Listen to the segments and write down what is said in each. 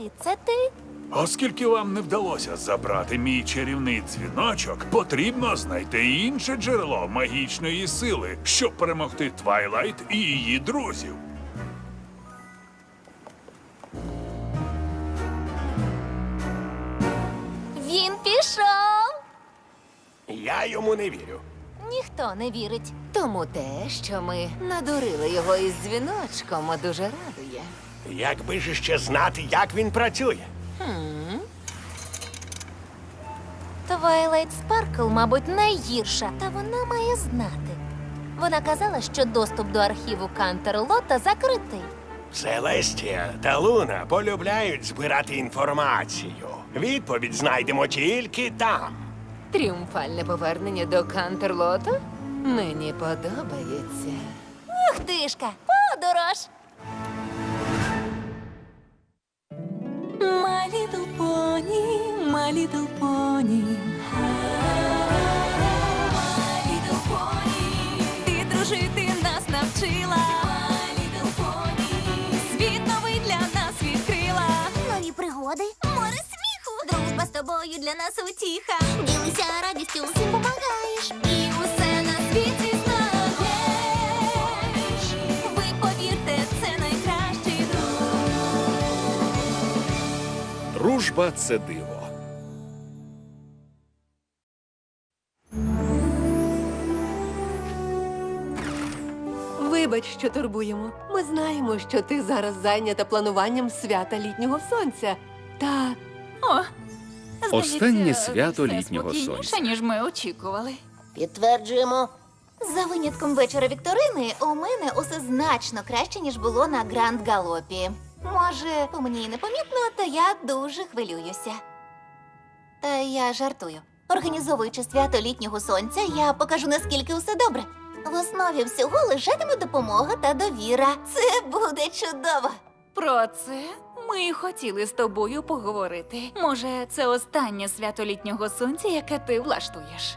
Твайлайт, це ти? Оскільки вам не вдалося забрати мій чарівний дзвіночок, потрібно знайти інше джерело магічної сили, щоб перемогти Твайлайт і її друзів. Він пішов. Я йому не вірю. Ніхто не вірить. Тому те, що ми надурили його із дзвіночком, дуже радує. Якби ж ще знати, як він працює. Твайлайт Спаркл, мабуть, найгірша, та вона має знати. Вона казала, що доступ до архіву Кантерлота закритий. Селестія та Луна полюбляють збирати інформацію. Відповідь знайдемо тільки там. Тріумфальне повернення до Кантерлота мені подобається. Ух тишка, подорож! My little pony. My little pony. Ти дружити нас навчила. My little pony. Світ новий для нас відкрила. Нові пригоди, море сміху, дружба з тобою для нас утіха. Ділися радістю, всім помагаєш. І усе на світі знаєш. Ви повірте, це найкращий друг. Дружба це диво. Вибач, що турбуємо. Ми знаємо, що ти зараз зайнята плануванням свята літнього сонця. Та О, Останнє свято все літнього спокійніше, сонця. ніж ми очікували. Підтверджуємо. За винятком вечора вікторини у мене усе значно краще, ніж було на Гранд Галопі. Може, по мені й непомітно, та я дуже хвилююся. Та я жартую. Організовуючи свято літнього сонця, я покажу, наскільки усе добре. В основі всього лежатиме допомога та довіра. Це буде чудово. Про це ми й хотіли з тобою поговорити. Може, це останнє свято літнього сонця, яке ти влаштуєш.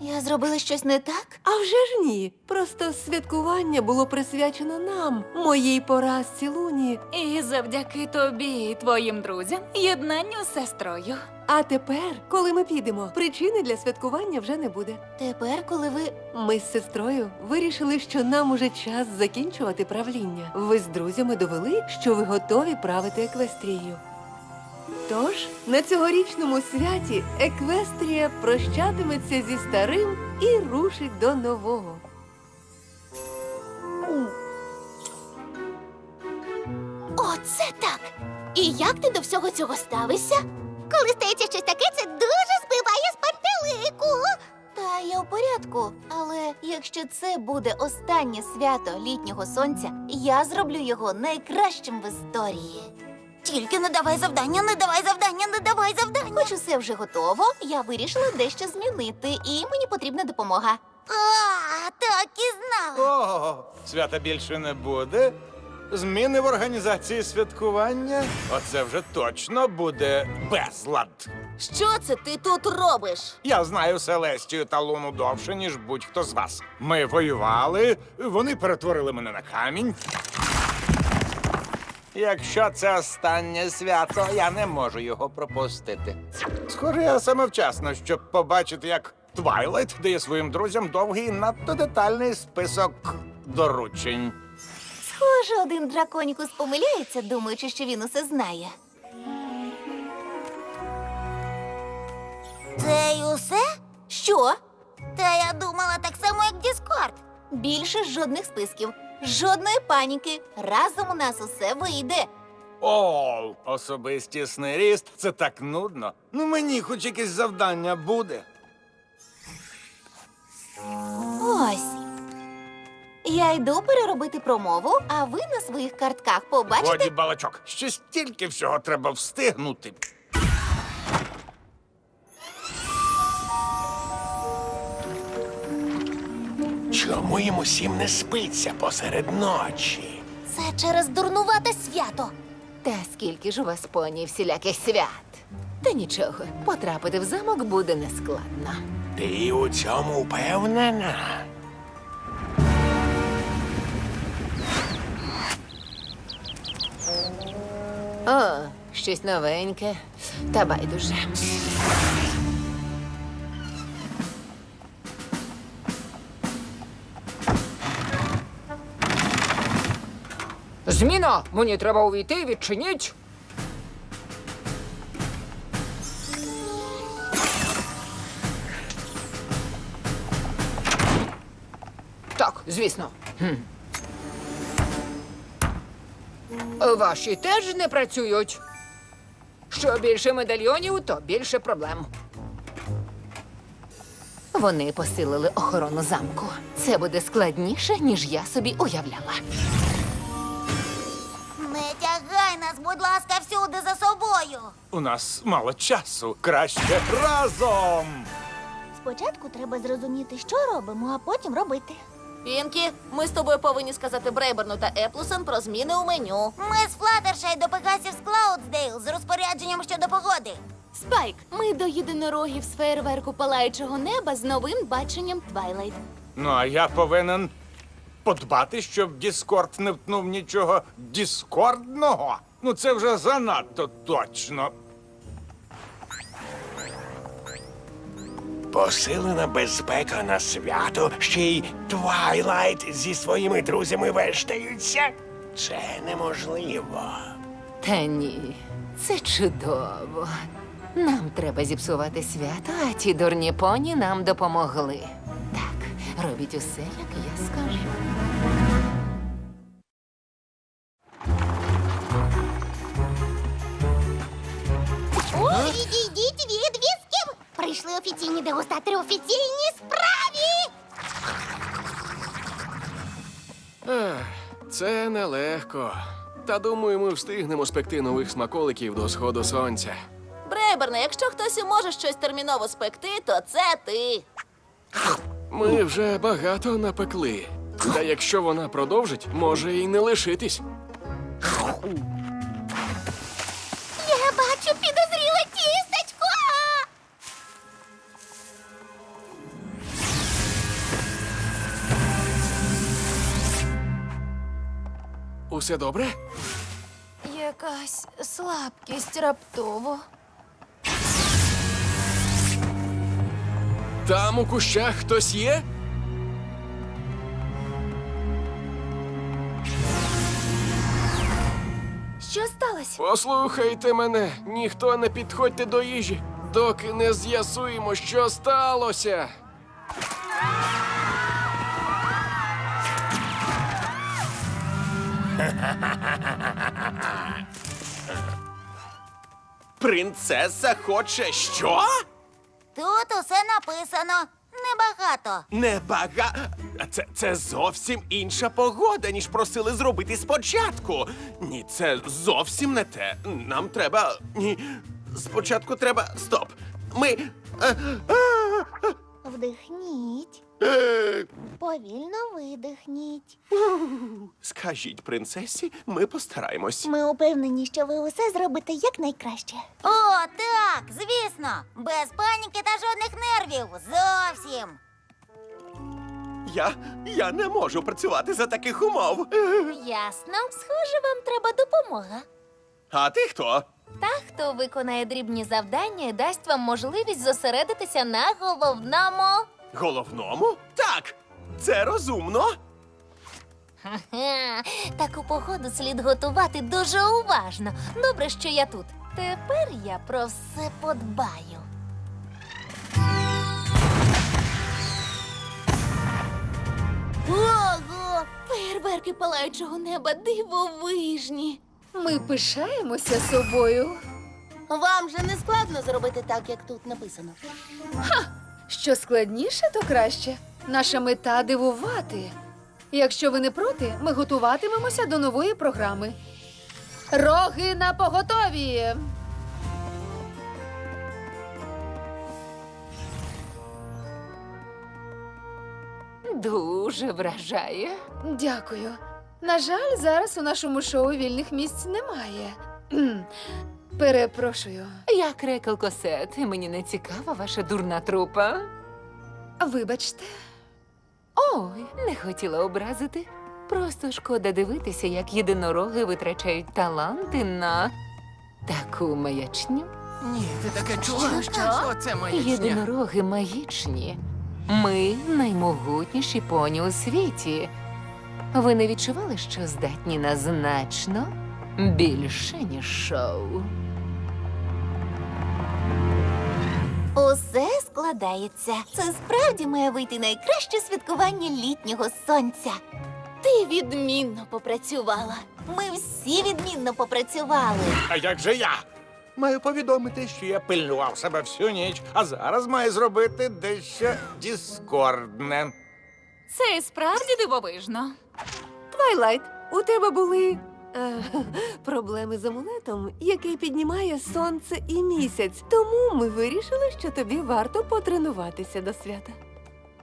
Я зробила щось не так? а вже ж ні. Просто святкування було присвячено нам, моїй поразці Луні. І завдяки тобі і твоїм друзям єднанню з сестрою. А тепер, коли ми підемо, причини для святкування вже не буде. Тепер, коли ви. Ми з сестрою вирішили, що нам уже час закінчувати правління. Ви з друзями довели, що ви готові правити еквестрією. Тож на цьогорічному святі Еквестрія прощатиметься зі старим і рушить до нового. Оце так! І як ти до всього цього ставишся? Коли стається щось таке, це дуже збиває з пантелику. Та я в порядку. Але якщо це буде останнє свято літнього сонця, я зроблю його найкращим в історії. Тільки не давай завдання, не давай завдання, не давай завдання. Хоч усе вже готово, я вирішила дещо змінити, і мені потрібна допомога. А, так і знала. О, свята більше не буде. Зміни в організації святкування. Оце вже точно буде безлад. Що це ти тут робиш? Я знаю Селестію та Луну довше, ніж будь-хто з вас. Ми воювали, вони перетворили мене на камінь. Якщо це останнє свято, я не можу його пропустити. Схоже, я саме вчасно, щоб побачити, як Твайлайт дає своїм друзям довгий надто детальний список доручень. Схоже, один драконікус помиляється, думаючи, що він усе знає. Це й усе? Що? Та я думала так само, як Діскорд. Більше жодних списків, жодної паніки. Разом у нас усе вийде. О, особистісний ріст це так нудно. Ну мені хоч якесь завдання буде. Я йду переробити промову, а ви на своїх картках побачите. Годі балачок, ще стільки всього треба встигнути. Чому їм усім не спиться посеред ночі? Це через дурнувате свято. Та скільки ж у вас поні всіляких свят? Та нічого, потрапити в замок буде нескладно. Ти у цьому впевнена? О, Щось новеньке. Та байдуже. Зміна! Мені треба увійти, відчиніть. Так, звісно. Хм. Ваші теж не працюють. Що більше медальйонів, то більше проблем. Вони посилили охорону замку. Це буде складніше, ніж я собі уявляла. Не тягай нас, будь ласка, всюди за собою. У нас мало часу. Краще разом. Спочатку треба зрозуміти, що робимо, а потім робити. Пінкі, ми з тобою повинні сказати Брейберну та Еплусон про зміни у меню. Ми з Флаттершай до Пегасів з Клаудсдейл з розпорядженням щодо погоди. Спайк, ми до єдинорогів з фейерверку палаючого неба з новим баченням Твайлайт. Ну, а я повинен подбати, щоб Діскорд не втнув нічого діскордного. Ну, це вже занадто точно. Посилена безпека на свято, ще й Твайлайт зі своїми друзями вештаються. Це неможливо. Та ні, це чудово. Нам треба зіпсувати свято, а ті дурні поні нам допомогли. Так, робіть усе, як я скажу. Відійдіть від візків! Прийшли офіційні дегустатори офіційній справі! Це нелегко. Та думаю, ми встигнемо спекти нових смаколиків до сходу сонця. Брейберне, якщо хтось і може щось терміново спекти, то це ти. Ми вже багато напекли. Та якщо вона продовжить, може і не лишитись. Усе добре? Якась слабкість раптово. Там у кущах хтось є? Що сталося? Послухайте мене, ніхто не підходьте до їжі, доки не з'ясуємо, що сталося. Принцеса хоче що? Тут усе написано. Небагато. Небага. Це, це зовсім інша погода, ніж просили зробити спочатку. Ні, це зовсім не те. Нам треба. Ні. Спочатку треба. Стоп. Ми. е, е, Вдихніть, е, повільно видихніть. Скажіть принцесі, ми постараємось. Ми упевнені, що ви усе зробите якнайкраще. О, так, звісно. Без паніки та жодних нервів. Зовсім. Я. Я не можу працювати за таких умов. Ясно. Схоже, вам треба допомога. А ти хто? Та, хто виконає дрібні завдання і дасть вам можливість зосередитися на головному. Головному? Так. Це розумно. Ха, таку погоду слід готувати дуже уважно. Добре, що я тут. Тепер я про все подбаю. Ого! Фейерверки палаючого неба дивовижні. Ми пишаємося собою. Вам же не складно зробити так, як тут написано. Що складніше, то краще. Наша мета дивувати. Якщо ви не проти, ми готуватимемося до нової програми. Роги на поготові. Дуже вражає. Дякую. На жаль, зараз у нашому шоу вільних місць немає. Кхм. Перепрошую. Я крекл косет, і мені не цікава ваша дурна трупа. Вибачте. Ой, не хотіла образити. Просто шкода дивитися, як єдинороги витрачають таланти на таку маячню? Ні, ти таке чула? Що? Оце маячня. Єдинороги магічні. Ми наймогутніші поні у світі. Ви не відчували, що здатні на значно більше, ніж шоу? Усе складається. Це справді має вийти найкраще святкування літнього сонця. Ти відмінно попрацювала. Ми всі відмінно попрацювали. А як же я? Маю повідомити, що я пильнував себе всю ніч, а зараз маю зробити дещо діскордне. Це і справді дивовижно. Твайлайт, у тебе були е, проблеми з амулетом, який піднімає сонце і місяць. Тому ми вирішили, що тобі варто потренуватися до свята.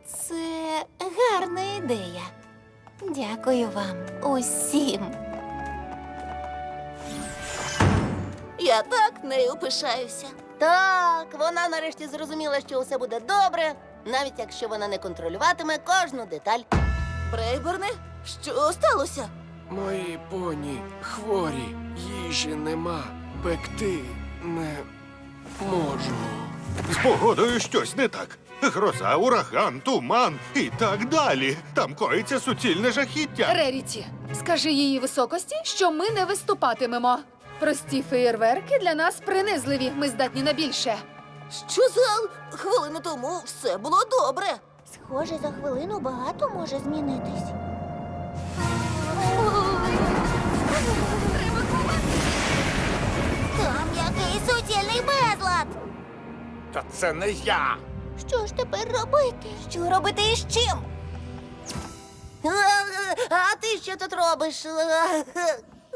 Це гарна ідея. Дякую вам усім. Я так нею пишаюся. Так, вона нарешті зрозуміла, що усе буде добре, навіть якщо вона не контролюватиме кожну деталь. Брейберне, що сталося? Мої поні хворі, їжі нема, пекти не можу. З погодою щось не так. Гроза, ураган, туман і так далі. Там коїться суцільне жахіття. Реріті, скажи її високості, що ми не виступатимемо. Прості феєрверки для нас принизливі. Ми здатні на більше. Що за хвилину тому все було добре. Схоже, за хвилину багато може змінитись. Там якийсь суцільний безлад. Та це не я. Що ж тепер робити? Що робити із чим? А, а ти що тут робиш?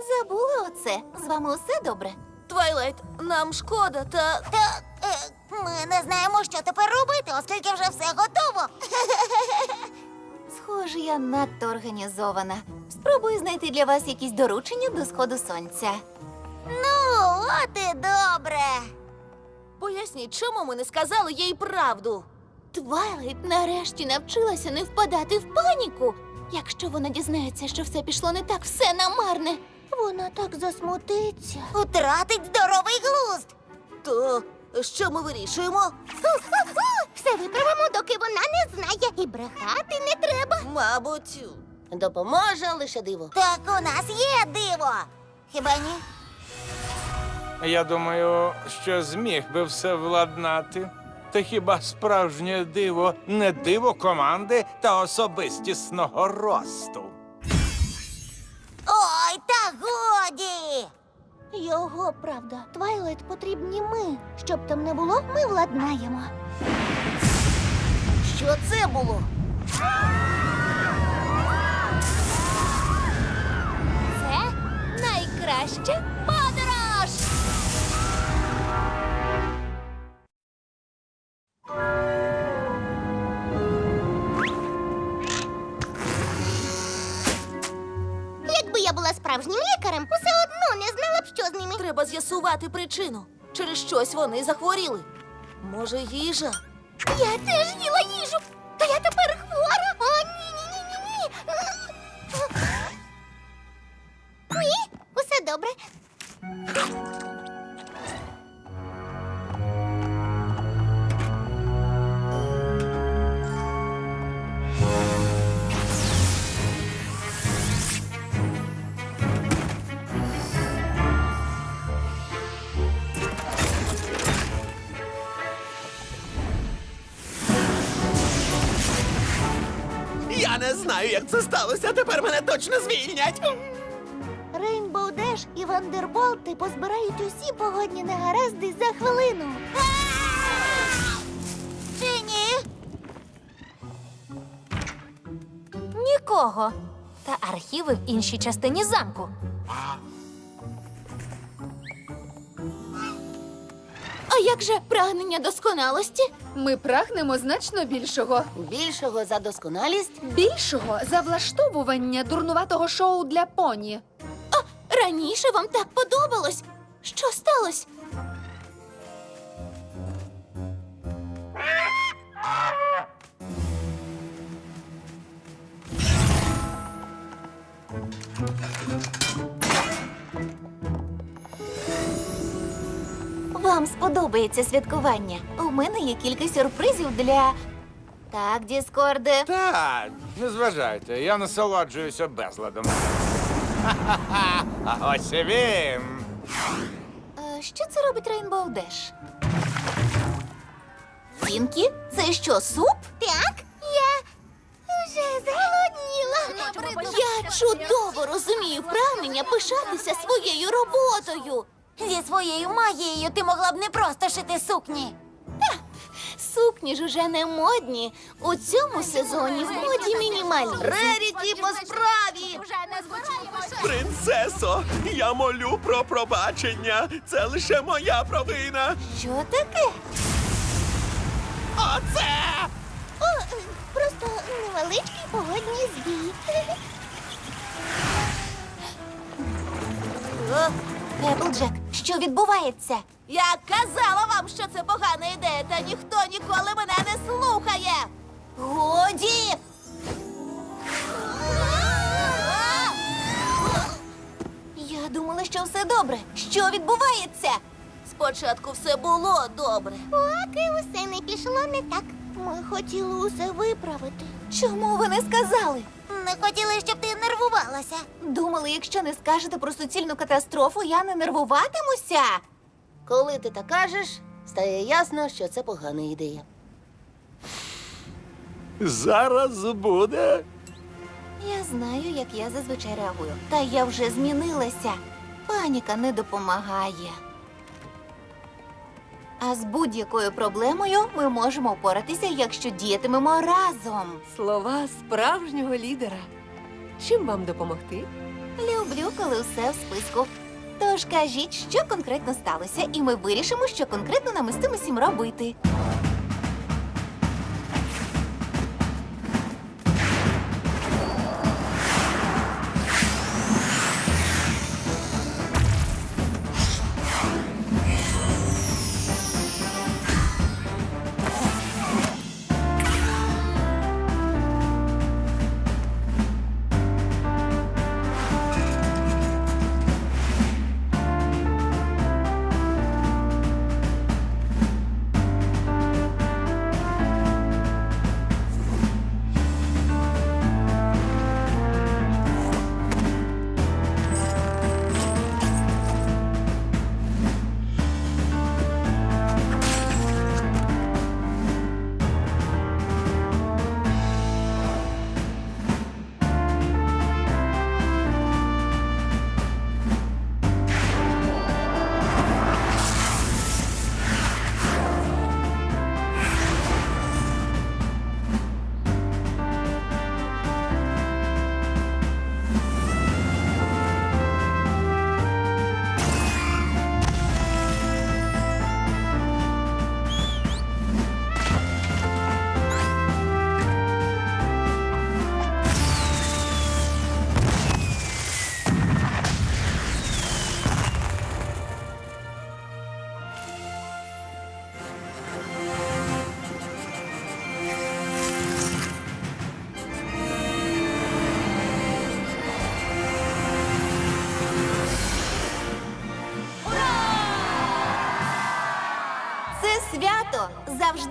Забула оце. З вами усе добре? Твайлайт, нам шкода, та Та е, ми не знаємо, що тепер робити, оскільки вже все готово. Схоже, я надто організована. Спробую знайти для вас якісь доручення до сходу сонця. Ну, от і добре. поясніть, чому ми не сказали їй правду. Твайлайт нарешті навчилася не впадати в паніку. Якщо вона дізнається, що все пішло не так, все намарне. Вона так засмутиться. Втратить здоровий глузд. То що ми вирішуємо? Все виправимо, доки вона не знає. І брехати не треба. Мабуть, Допоможе лише диво. Так у нас є диво. Хіба ні? Я думаю, що зміг би все владнати. Та хіба справжнє диво не диво команди та особистісного росту? Ой, та годі. Його правда. Твайлайт потрібні ми. Щоб там не було, ми владнаємо. Що це було? Це найкраща подорож. Якби я була справжнім лікарем, усе одно не знала б, що з ними. Треба з'ясувати причину. Через щось вони захворіли. Може, їжа? Я теж їла добре. Я не знаю, як це сталося. Тепер мене точно звільнять. І Вандерболти позбирають усі погодні негаразди за хвилину. Чи ні? Нікого. Та архіви в іншій частині замку. А як же прагнення досконалості? Ми прагнемо значно більшого. Більшого за досконалість? Більшого за влаштовування дурнуватого шоу для поні. Раніше вам так подобалось. Що сталося? вам сподобається святкування. У мене є кілька сюрпризів для. Так, Діскорде. Так, не зважайте, я насолоджуюся безладом. А ось і він. Е, Що це робить Рейнбоу Деш? Пінкі? Це що, суп? Так, я вже зголодніла. Я чудово розумію прагнення пишатися своєю роботою. Зі своєю магією ти могла б не просто шити сукні. Сукні ж уже не модні. У цьому сезоні в моді мінімалізм. Реріті по справі! Принцесо, я молю про пробачення. Це лише моя провина. Що таке? Оце! О, просто невеличкий погодній збій. Пеплджек, що відбувається? Я казала вам, що це погана ідея, та ніхто ніколи мене не слухає. Годі! Я думала, що все добре. Що відбувається? Спочатку все було добре. Поки усе не пішло не так. Ми хотіли усе виправити. Чому ви не сказали? Не хотіли, щоб ти нервувалася. Думали, якщо не скажете про суцільну катастрофу, я не нервуватимуся. Коли ти так кажеш, стає ясно, що це погана ідея. Зараз буде. Я знаю, як я зазвичай реагую. Та я вже змінилася. Паніка не допомагає. А з будь-якою проблемою ми можемо впоратися, якщо діятимемо разом. Слова справжнього лідера. Чим вам допомогти? Люблю, коли все в списку. Тож кажіть, що конкретно сталося, і ми вирішимо, що конкретно нам із цим усім робити.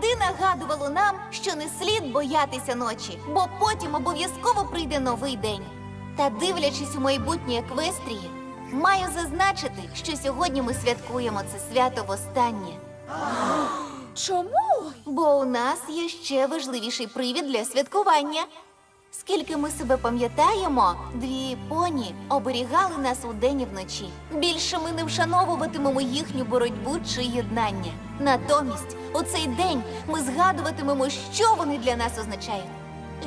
Завжди нагадувало нам, що не слід боятися ночі, бо потім обов'язково прийде новий день. Та дивлячись у майбутнє еквестрії, маю зазначити, що сьогодні ми святкуємо це свято востаннє. Чому? Бо у нас є ще важливіший привід для святкування. Скільки ми себе пам'ятаємо, дві поні оберігали нас удень і вночі. Більше ми не вшановуватимемо їхню боротьбу чи єднання. Натомість, у цей день ми згадуватимемо, що вони для нас означають.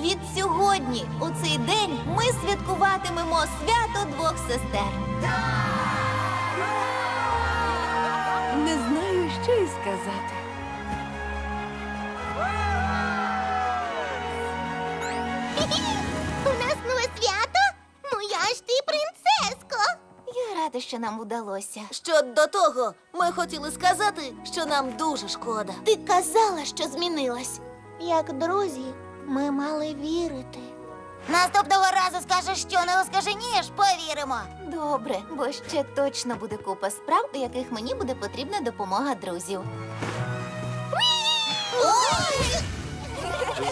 Від сьогодні, у цей день, ми святкуватимемо свято двох сестер. Не знаю, що й сказати. У нас нове свято? Моя ж ти принцеско. Я рада, що нам вдалося. Що до того, ми хотіли сказати, що нам дуже шкода. Ти казала, що змінилась. Як друзі, ми мали вірити. Наступного разу скажеш, що не оскаженієш, повіримо. Добре, бо ще точно буде купа справ, у яких мені буде потрібна допомога друзів.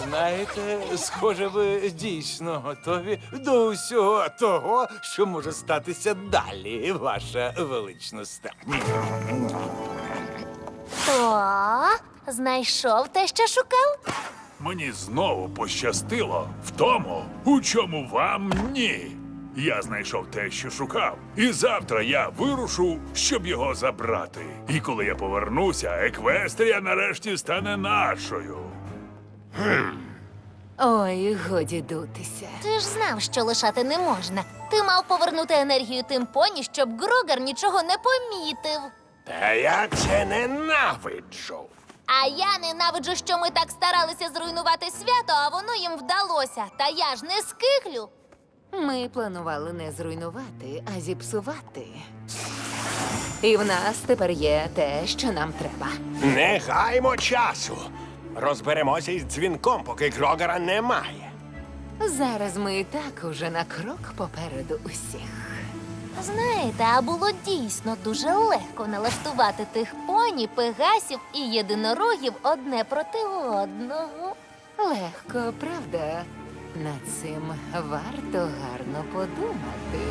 Знаєте, схоже, ви дійсно готові до всього того, що може статися далі, ваша величність. То знайшов те, що шукав? Мені знову пощастило в тому, у чому вам ні. Я знайшов те, що шукав, і завтра я вирушу, щоб його забрати. І коли я повернуся, Еквестрія нарешті стане нашою. Ой, годі дутися. Ти ж знав, що лишати не можна. Ти мав повернути енергію тим поні, щоб Грогер нічого не помітив. Та я це ненавиджу. А я ненавиджу, що ми так старалися зруйнувати свято, а воно їм вдалося. Та я ж не скиглю. Ми планували не зруйнувати, а зіпсувати. І в нас тепер є те, що нам треба. Не гаймо часу. Розберемося із дзвінком, поки Грогера немає. Зараз ми і так уже на крок попереду усіх. Знаєте, а було дійсно дуже легко налаштувати тих поні, пегасів і єдинорогів одне проти одного. Легко, правда? Над цим варто гарно подумати.